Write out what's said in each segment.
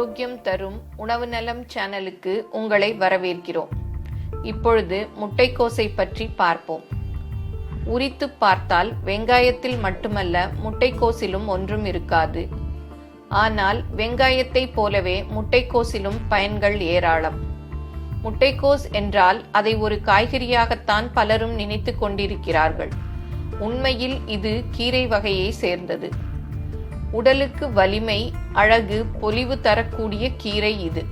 ஆரோக்கியம் தரும் உணவு நலம் சேனலுக்கு உங்களை வரவேற்கிறோம். இப்பொழுது முட்டைக்கோசை பற்றி பார்ப்போம். உரித்து பார்த்தால் வெங்காயத்தில் மட்டுமல்ல முட்டைக்கோசிலும் ஒன்றும் இருக்காது. ஆனால் வெங்காயத்தைப் போலவே முட்டைக்கோசிலும் பயன்கள் ஏராளம். முட்டைக்கோஸ் என்றால் அதை ஒரு காய்கறியாகத்தான் பலரும் நினைத்து கொண்டிருக்கிறார்கள். உண்மையில் இது கீரை வகையை சேர்ந்தது. உடலுக்கு வலிமை அழகு பொலிவு தரக்கூடிய கீரை இது.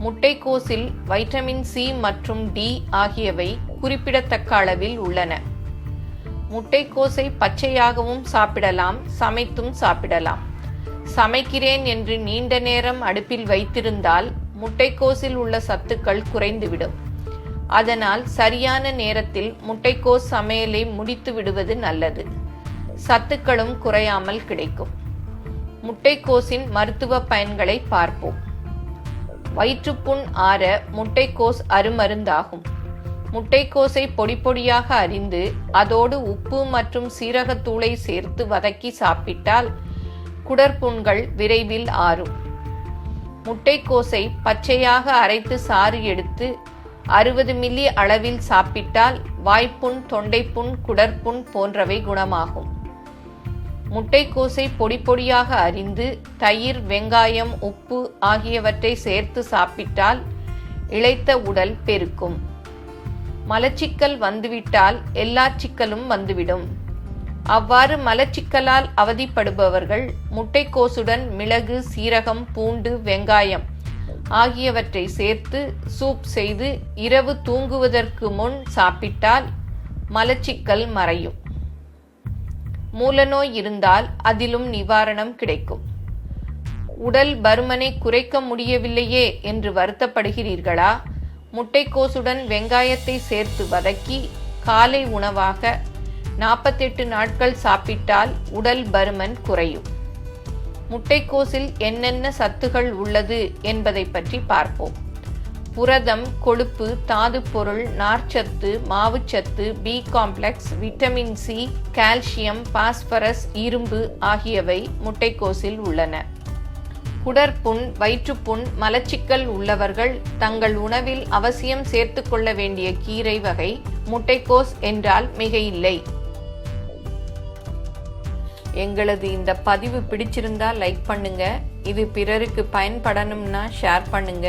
முட்டைக்கோஸில் வைட்டமின் சி மற்றும் டி ஆகியவை குறிப்பிடத்தக்க அளவில் உள்ளன. முட்டைக்கோஸை பச்சையாகவும் சாப்பிடலாம் சமைத்தும் சாப்பிடலாம். சமைக்கிறேன் என்று நீண்ட நேரம் அடுப்பில் வைத்திருந்தால் முட்டைக்கோஸில் உள்ள சத்துக்கள் குறைந்துவிடும். அதனால் சரியான நேரத்தில் முட்டைக்கோஸ் சமையலை முடித்து விடுவது நல்லது. சத்துக்களும் குறையாமல் கிடைக்கும். முட்டைக்கோஸின் மருத்துவ பயன்களை பார்ப்போம். வயிற்றுப்புண் ஆற முட்டைக்கோஸ் அருமருந்தாகும். முட்டைக்கோஸை பொடி பொடியாக அறிந்து அதோடு உப்பு மற்றும் சீரகத்தூளை சேர்த்து வதக்கி சாப்பிட்டால் குடற்புண்கள் விரைவில் ஆறும். முட்டைக்கோஸை பச்சையாக அரைத்து சாறு எடுத்து அறுபது மில்லி அளவில் சாப்பிட்டால் வாய்ப்புண் தொண்டைப்புண் குடற்புண் போன்றவை குணமாகும். முட்டைக்கோசை பொடி பொடியாக அறிந்து தயிர் வெங்காயம் உப்பு ஆகியவற்றை சேர்த்து சாப்பிட்டால் இளைத்த உடல் பெருக்கும். மலச்சிக்கல் வந்துவிட்டால் எல்லா சிக்கலும் வந்துவிடும். அவ்வாறு மலச்சிக்கலால் அவதிப்படுபவர்கள் முட்டைக்கோசுடன் மிளகு சீரகம் பூண்டு வெங்காயம் ஆகியவற்றை சேர்த்து சூப் செய்து இரவு தூங்குவதற்கு முன் சாப்பிட்டால் மலச்சிக்கல் மறையும். மூலநோய் இருந்தால் அதிலும் நிவாரணம் கிடைக்கும். உடல் பருமனை குறைக்க முடியவில்லையே என்று வருத்தப்படுகிறீர்களா? முட்டைக்கோசுடன் வெங்காயத்தை சேர்த்து வதக்கி காலை உணவாக நாற்பத்தெட்டு நாட்கள் சாப்பிட்டால் உடல் பருமன் குறையும். முட்டைக்கோசில் என்னென்ன சத்துகள் உள்ளது என்பதை பற்றி பார்ப்போம். புரதம் கொழுப்பு தாது பொருள் நார்ச்சத்து மாவுச்சத்து B complex vitamin C calcium phosphorus இரும்பு ஆகியவை முட்டைக்கோஸில் உள்ளன. குடற்புண் வயிற்றுப்புண் மலச்சிக்கல் உள்ளவர்கள் தங்கள் உணவில் அவசியம் சேர்த்து கொள்ள வேண்டிய கீரை வகை முட்டைக்கோஸ் என்றால் மிக இல்லை. எங்களது இந்த பதிவு பிடிச்சிருந்தா லைக் பண்ணுங்க. இது பிறருக்கு பயன்படணும்னா ஷேர் பண்ணுங்க.